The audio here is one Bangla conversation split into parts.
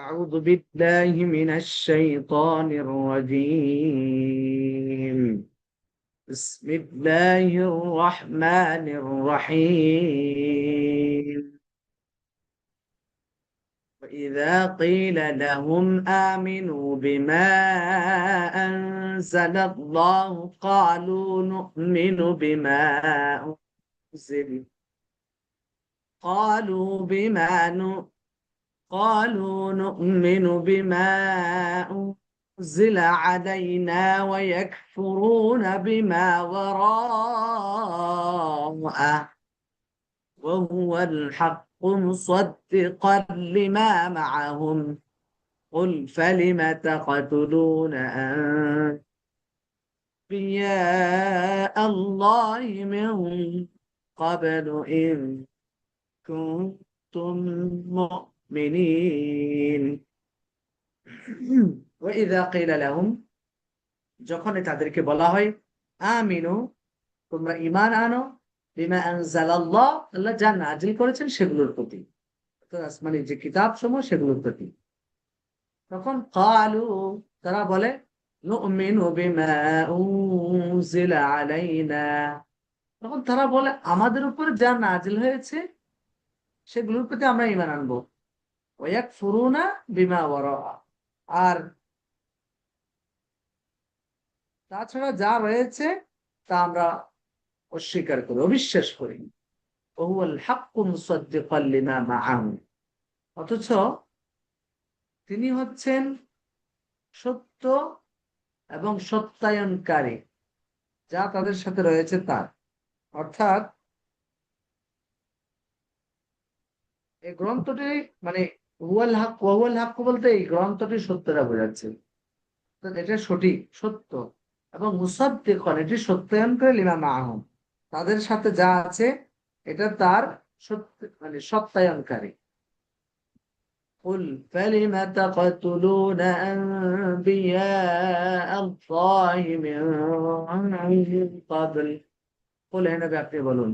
أعوذ بالله من الشيطان الرجيم. بسم الله الرحمن الرحيم. وإذا قيل لهم آمنوا بما أنزل الله قالوا نؤمن بما أنزل. قالوا بما نؤمن قالوا نؤمن بما أنزل علينا ويكفرون بما وراءه. وهو الحق مصدقا لما معهم. قل فلم تقتلون أنبياء الله من قبل إن كنتم مؤمنين؟ যখন তাদেরকে বলা হয়, আমিনু, তোমরা ঈমান আনো, বিমা আনজালাল্লাহ, আল্লাহ যা নাজিল করেছেন সেগুলোর প্রতি। আসমানি যে কিতাব সমূহ সেগুলোর প্রতি। তখন কালু, তারা বলে তখন তারা বলে, আমাদের উপরে যা নাজিল হয়েছে, সেগুলোর প্রতি আমরা ইমান আনব। আর তাছাড়া যা রয়েছে, তা আমরা অস্বীকার করি, অবিশ্বাস করি। অথচ তিনি হচ্ছেন সত্য এবং সত্যায়নকারী, যা তাদের সাথে রয়েছে তার। অর্থাৎ এই গ্রন্থটি মানে হুয়াল হাক ওয়াহুয়াল হাক বলতে এই গ্রন্থটি সত্যটা বোঝাচ্ছে এটা সঠিক সত্য এবং মুসাদ্দিকন এটি সত্যায়ন করে লিমা মাহম তাদের সাথে যা আছে এটা তার সত্য মানে সত্যায়নকারী قل فلم تقتلون أنبياء الله من قبل قل هنا আপনি বলুন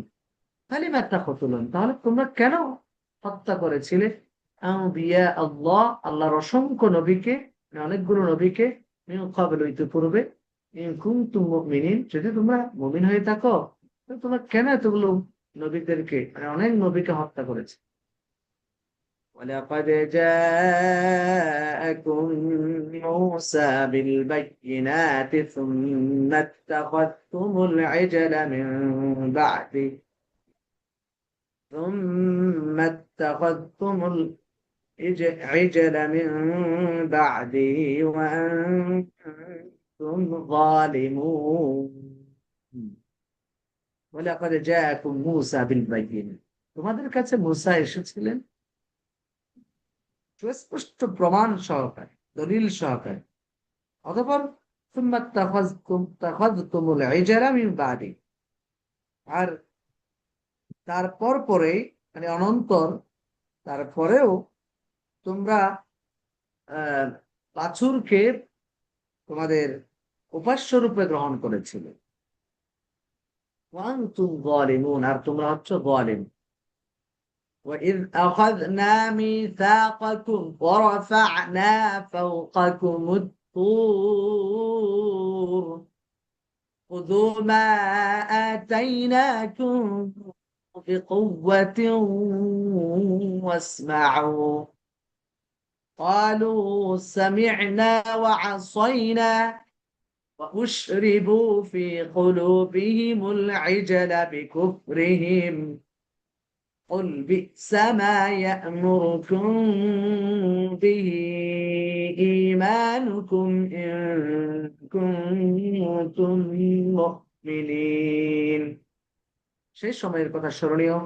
فلم تقتلون তাহলে তোমরা কেন হত্যা করেছিলে আম্বিয়া আল্লাহ আল্লাহর অসংখ্য নবীকে মানে অনেকগুলো নবীকে কবল হইতে পূর্বে যদি তোমরা মমিন হয়ে থাকো তোমরা কেন এতগুলো নবীদেরকে মানে অনেক নবীকে হত্যা করেছে ولقد جاءكم موسى بالبينات ثم اتخذتم العجل من بعده ثم اتخذتم العجل من بعده وأنتم ظالمون ولقد جاءكم موسى بالبينة তোমাদের কাছে মুসা এসেছিলেন সুস্পষ্ট প্রমাণ সহকারে দলিল সহকারে অতপর আর তারপর পরে মানে অনন্তর তারপরেও তোমরা বাছুরকে তোমাদের উপাস্য রূপে গ্রহণ করেছিলে আর তোমরা হচ্ছ গলিম وإذ أخذنا ميثاقكم ورفعنا فوقكم الطور خذوا ما آتيناكم بقوة واسمعوا قالوا سمعنا وعصينا وأشربوا في قلوبهم العجل بكفرهم قل بئس ما يأمركم به إيمانكم إن كنتم مؤمنين সেই সময়ের কথা স্মরণীয়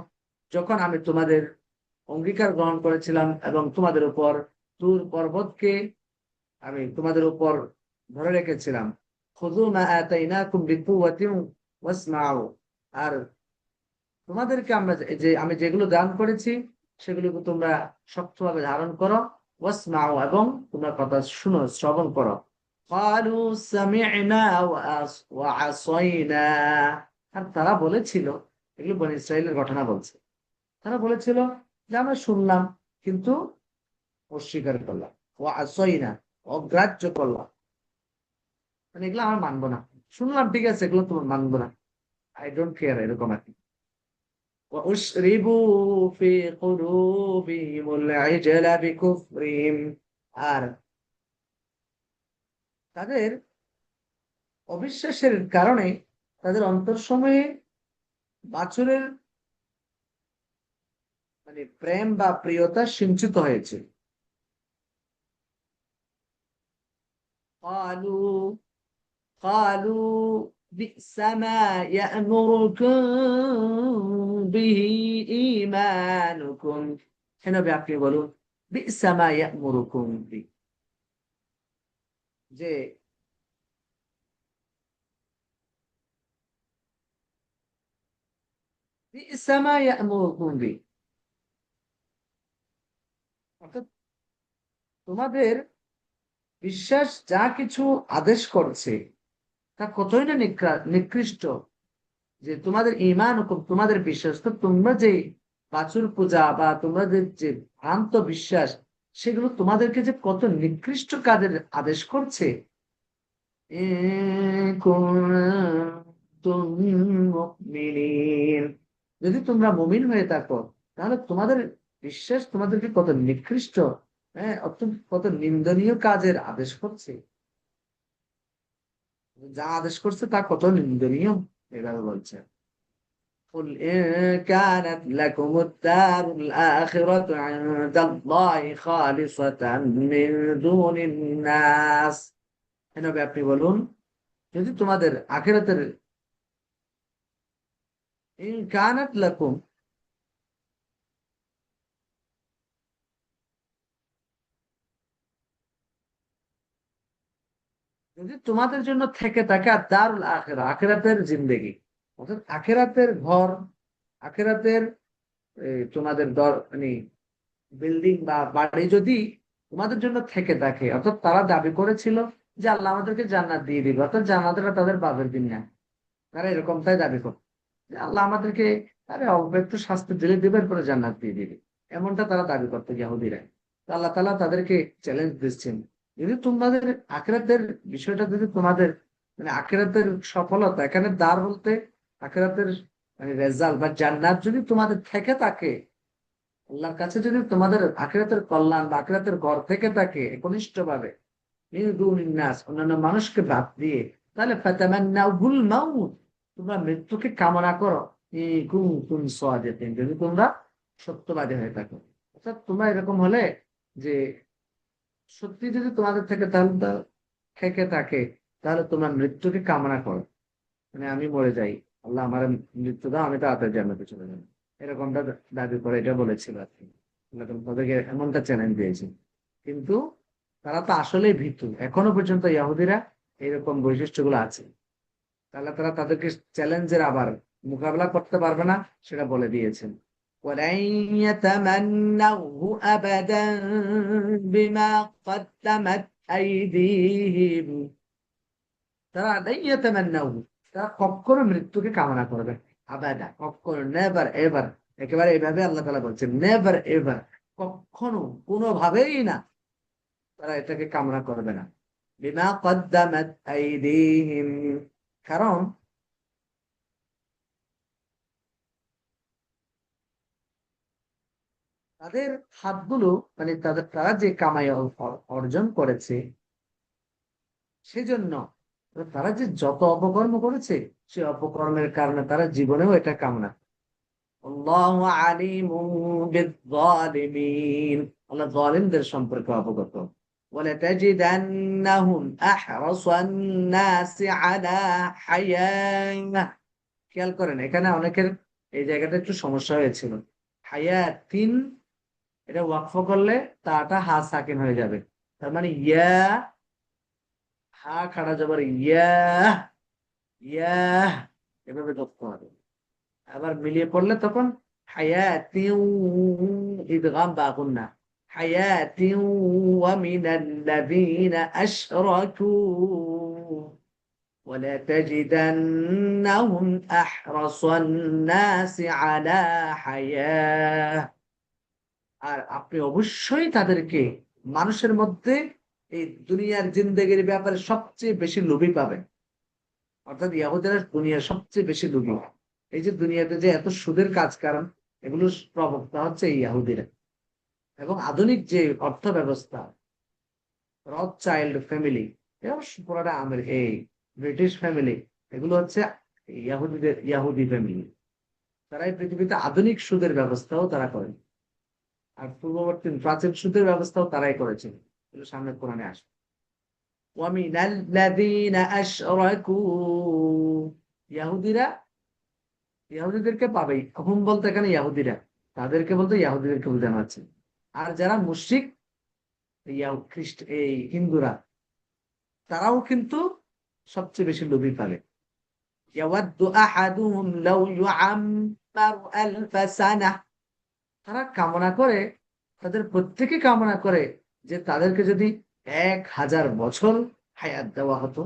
যখন আমি তোমাদের অঙ্গীকার গ্রহণ করেছিলাম এবং তোমাদের উপর তুর পর্বতকে আমি তোমাদের উপর ধরে রেখেছিলাম খুদু মা আতাইনাকুম বিকুওয়াতিন ওয়াসমাউ আর তোমাদেরকে আমরা যে আমি যেগুলো দান করেছি সেগুলোকে তোমরা শক্তভাবে ধারণ করো ওয়াসমাউ এবং তোমরা কথা শুনো শ্রবণ করো قالوا سمعنا وعصينا আর তারা বলেছিল এগুলো বনি ইসরায়েলের ঘটনা বলছে তারা বলেছিল যে আমরা শুনলাম কিন্তু অস্বীকার করলাম। ও আসই না, অগ্রাহ্য করলাম। মানে এগুলো আমার মানবো না। শুনলাম, ঠিক আছে, এগুলো তোমার মানবো না। আই ডোন্ট কেয়ার এরকম আর কি। আর তাদের অবিশ্বাসের কারণে তাদের অন্তর সময়ে বাছুরের মানে প্রেম বা প্রিয়তা সিঞ্চিত হয়েছে। قالوا قالوا بئس ما يأمركم به إيمانكم هنا আপনি বলুন بئس ما يأمركم به যে بئس ما يأمركم به অর্থাৎ তোমাদের বিশ্বাস যা কিছু আদেশ করছে, তা কতই না নিকৃষ্ট যে তোমাদের ইমান তোমাদের বিশ্বাস। তো তোমরা যে বাছুর পূজা বা তোমাদের যে ভ্রান্ত বিশ্বাস, সেগুলো তোমাদেরকে যে কত নিকৃষ্ট কাজের আদেশ করছে যদি তোমরা মমিন হয়ে থাকো, তাহলে তোমাদের বিশ্বাস তোমাদেরকে কত নিকৃষ্ট হ্যাঁ অত্যন্ত কত নিন্দনীয় কাজের আদেশ করছে যা আদেশ করছে তা কত নিন্দনীয় এভাবে বলছে قل إن كانت لكم الدار الآخرة عند الله خالصة من دون الناس এভাবে আপনি বলুন যদি তোমাদের আখেরাতের ইন কানাত লাকুম যদি তোমাদের জন্য থেকে থাকে দারুল আখেরা আখেরাতের জিন্দেগি। অর্থাৎ আখেরাতের ঘর, আখেরাতের তোমাদের দর মানে বিল্ডিং বা বাড়ি যদি তোমাদের জন্য থেকে থাকে, অর্থাৎ তারা দাবি করেছিল যে আল্লাহ আমাদেরকে জান্নাত দিয়ে দিবে, অর্থাৎ জান্নাতটা তাদের বাবের দিন না। তারা এরকমটাই দাবি করে, যে আল্লাহ আমাদেরকে, আরে একটু শাস্তি দিলে দিবে, এরপরে জান্নাত দিয়ে দিবে। এমনটা তারা দাবি করতো ইয়াহুদিরা। আল্লাহ তালা তাদেরকে চ্যালেঞ্জ দিচ্ছেন। যদি তোমাদের আখেরাতের বিষয়টা যদি তোমাদের মানে আখেরাতের সফলতা, এখানে দ্বার বলতে আখেরাতের মানে রেজাল্ট বা জান্নাত যদি তোমাদের থেকে থাকে, আল্লাহর কাছে যদি তোমাদের আখেরাতের কল্যাণ বা আখেরাতের ঘর থেকে থাকে একনিষ্ঠ ভাবে অন্যান্য মানুষকে বাদ দিয়ে, তাহলে তোমরা মৃত্যুকে কামনা করো। যদি তোমরা সত্যবাদী হয়ে থাকো। অর্থাৎ তোমরা এরকম হলে যে সত্যি যদি তোমাদের থেকে তাহলে থেকে থাকে, তাহলে তোমার মৃত্যুকে কামনা করো। মানে আমি মরে যাই। আল্লাহ আমার মৃত্যু দাও, আমি তাড়াতাড়ি জানাতে চলে যাব। এরকমটা দাবি করে এটা বলেছিল আর কি। তাদেরকে এমনটা চ্যালেঞ্জ দিয়েছে। কিন্তু তারা তো আসলেই ভীতু। এখনও পর্যন্ত ইয়াহুদিরা এইরকম বৈশিষ্ট্যগুলো আছে। তাহলে তারা তাদেরকে চ্যালেঞ্জের আবার মোকাবেলা করতে পারবে না, সেটা বলে দিয়েছেন। ولن يتمنوه أبدا بما قدمت أيديهم তারা লাইয়াতামান্নাহু তারা কখনো মৃত্যুকে কামনা করবে আবাদা কখনো নেভার এভার একেবারে এইভাবে আল্লাহ তালা বলছেন নেভার এভার কখনো কোনোভাবেই না তারা এটাকে কামনা করবে না বিমা কদ্দামাত আইদিহিম কারণ তাদের হাতগুলো মানে তাদের তারা যে কামাই অর্জন করেছে সেজন্য তারা যে যত অপকর্ম করেছে সে অপকর্মের কারণে তারা জীবনেও এটা কামনা আল্লাহ জালিমদের সম্পর্কে অবগত ولتجدنهم أحرص الناس على حياة খেয়াল করেন এখানে অনেকের এই জায়গাটা একটু সমস্যা হয়েছিল হায়াত তিন এটা ওয়াকফ করলে তাটা হা সাকিন হয়ে যাবে তার মানে ইয়া হা খাড়া যাবার ইয়া ইয়া এভাবে ধরতে হবে আবার মিলিয়ে পড়লে তখন হায়াতি ইদগাম বাগুন না حياة ومن الذين أشركوا ولتجدنهم أحرص الناس على حياه আর আপনি অবশ্যই তাদেরকে মানুষের মধ্যে এই দুনিয়ার জিন্দগির ব্যাপারে সবচেয়ে বেশি লোভী পাবেন। অর্থাৎ ইয়াহুদেরা দুনিয়ার সবচেয়ে বেশি লোভী। এই যে দুনিয়াতে যে এত সুদের কাজ কারণ এগুলো প্রবক্তা হচ্ছে ইয়াহুদিরা। এবং আধুনিক যে অর্থ ব্যবস্থা রথ চাইল্ড ফ্যামিলি পুরোটা আমের, এই ব্রিটিশ ফ্যামিলি, এগুলো হচ্ছে ইয়াহুদিদের, ইয়াহুদি ফ্যামিলি। তারা এই পৃথিবীতে আধুনিক সুদের ব্যবস্থাও তারা করেন। আর পূর্ববর্তী প্রাচীন সুদের ব্যবস্থাও তারাই করেছেন এগুলো সামনে কোরআনে আসবে ومن الذين أشركوا ইয়াহুদিরা ইয়াহুদিদেরকে পাবেই হুম বলতে এখানে ইয়াহুদিরা তাদেরকে বলতে ইয়াহুদিদেরকে বোঝানো আছে আর যারা মুশরিক খ্রিস্ট এই হিন্দুরা তারাও কিন্তু সবচেয়ে বেশি লোভী পাবে তারা কামনা করে তাদের প্রত্যেকে কামনা করে যে তাদেরকে যদি এক হাজার বছর হায়াত দেওয়া হতো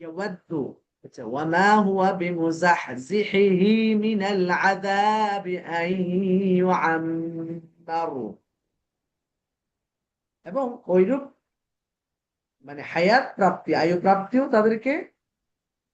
يود وما هو بمزحزحه من العذاب أن يعمر এবং ওইরূপ মানে হায়াত প্রাপ্তি আয়ু প্রাপ্তিও তাদেরকে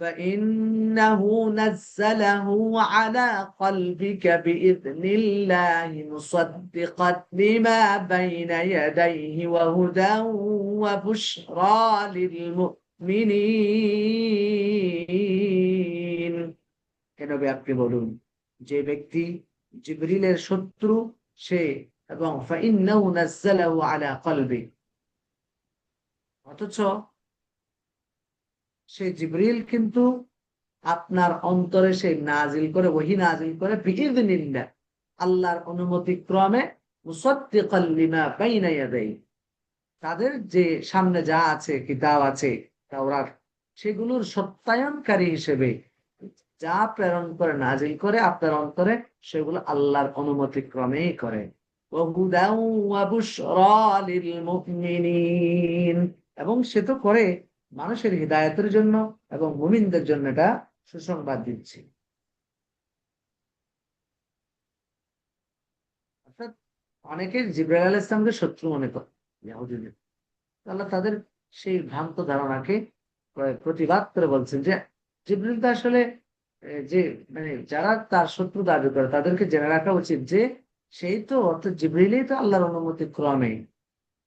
فإنه نزله على قلبك بإذن الله مصدقا لما بين يديه وهدى وبشرى للمؤمنين কেন আপনি বলুন যে ব্যক্তি জিবরিলের শত্রু সে এবং আলা কলবে অথচ সে জিবরিল কিন্তু আপনার অন্তরে সে নাজিল করে, ওহি নাজিল করে আল্লাহর অনুমতি ক্রমে তাদের যে সামনে যা আছে, কিতাব আছে সেগুলোর সত্যায়নকারী হিসেবে যা প্রেরণ করে, নাজিল করে, আপনার অন্তরে, সেগুলো আল্লাহর অনুমতি ক্রমেই করে। এবং সে তো করে মানুষের হৃদায়তের জন্য এবং মুমিনদের জন্য এটা সুসংবাদ দিচ্ছে। অর্থাৎ অনেকে জিব্রাইল আল ইসলামকে শত্রু মনে করে আল্লাহ তাদের সেই ভ্রান্ত ধারণাকে প্রতিবাদ করে বলছেন যে জিব্রিল তো আসলে যে মানে যারা তার শত্রু দাবি করে তাদেরকে জেনে রাখা উচিত যে সেই তো, অর্থাৎ জিব্রিলেই তো আল্লাহর অনুমতি ক্রমে।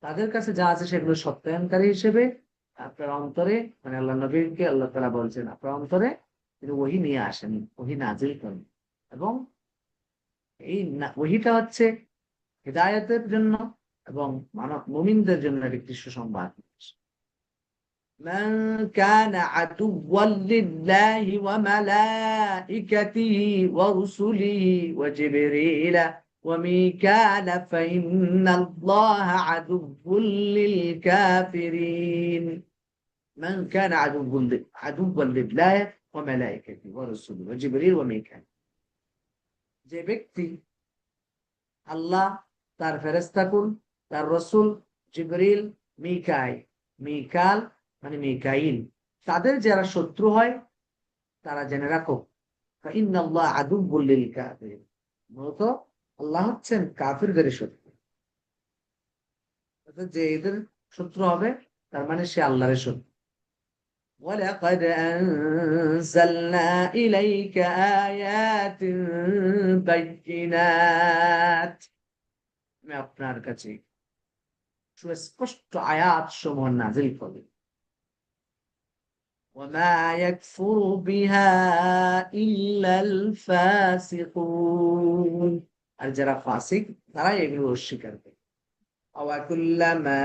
তাদের কাছে যা আছে সেগুলো সত্যায়নকারী হিসেবে আপনার অন্তরে মানে আল্লাহ নবীকে আল্লাহ তালা বলছেন আপনার অন্তরে তিনি ওহি নিয়ে আসেন ওহি নাজিল করেন এবং এই ওহিটা হচ্ছে হৃদায়তের জন্য এবং মানব মুমিনদের জন্য একটি সুসংবাদ من كان عدوا لله وملائكته ورسله وجبريل وميكال فإن الله عدو للكافرين من كان عدوا عدوا لله وملائكته ورسله وجبريل وميكال যে ব্যক্তি আল্লাহ তার ফেরেস্তাকুল তার রসুল জিবরিল মিকাই মিকাল মানে মিকাইল তাদের যারা শত্রু হয় তারা জেনে রাখো ইন্নাল্লাহ আদুব বললিল কাফির মূলত আল্লাহ হচ্ছেন কাফিরদের শত্রু যে এদের শত্রু হবে তার মানে সে আল্লাহরের শত্রু ولقد أنزلنا إليك آيات بينات আমি আপনার কাছে সুস্পষ্ট আয়াত সমূহ নাজিল করি وما يكفر بها إلا الفاسقون আর যারা ফাসিক তারাই এগুলো অস্বীকার করে أوكلما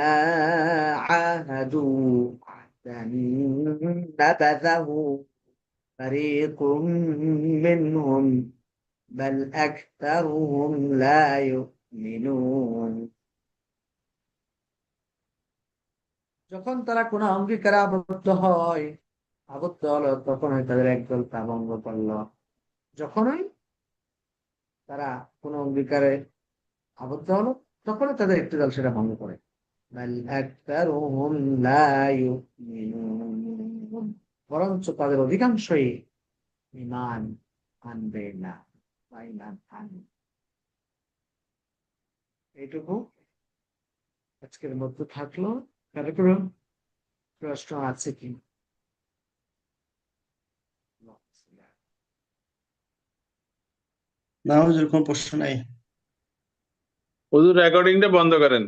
عاهدوا عهدا نبذه فريق منهم بل أكثرهم لا يؤمنون যখন তারা কোনো অঙ্গীকারে আবদ্ধ হয় আবদ্ধ হলো তখনই তাদের একদল তা ভঙ্গ করলো যখনই তারা কোনো অঙ্গীকারে আবদ্ধ হলো তখনই তাদের একটি দল সেটা ভঙ্গ করে বাল আকতারুহুম লা ইউমিনুন বরঞ্চ তাদের অধিকাংশই ইমান আনবে না বা ইমান আনবে এইটুকু আজকের মধ্যে থাকল। কারও প্রশ্ন আছে কি? না হুজুর কোনো প্রশ্ন নাই। হুজুর রেকর্ডিংটা বন্ধ করেন।